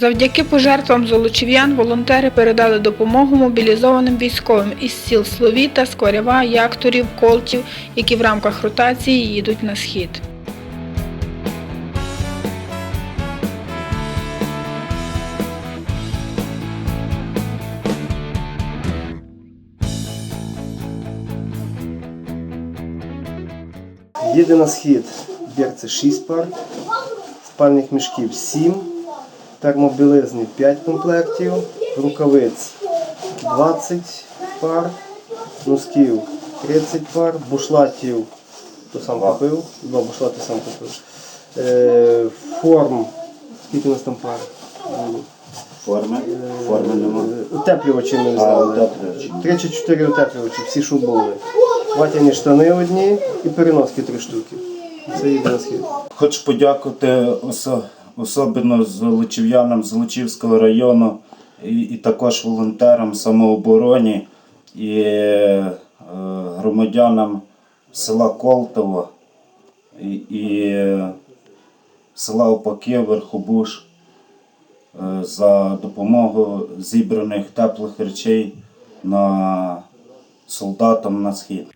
Завдяки пожертвам золочів'ян волонтери передали допомогу мобілізованим військовим із сіл Словіта, Скорява, Якторів, Колтів, які в рамках ротації їдуть на схід. Їде на схід берце 6 пар, спальних мішків 7, термобілизни 5 комплектів, рукавиць 20 пар, носків 30 пар, бушлатів, то сам купив, два бушлати сам купив. Е, форм, скільки у нас там пар? Форми? Форми нема. Е, Утеплювачі ми взяли. Три чи чотири утеплювачі, всі, що були. Ватяні штани одні і переноски три штуки. Це на схід. Хочу подякувати осо- особливо золочів'янам Золочівського району і, і також волонтерам самообороні і е, громадянам села Колтово і, і е, села Опаки, Верхобуш е, за допомогу зібраних теплих речей на солдатам на схід.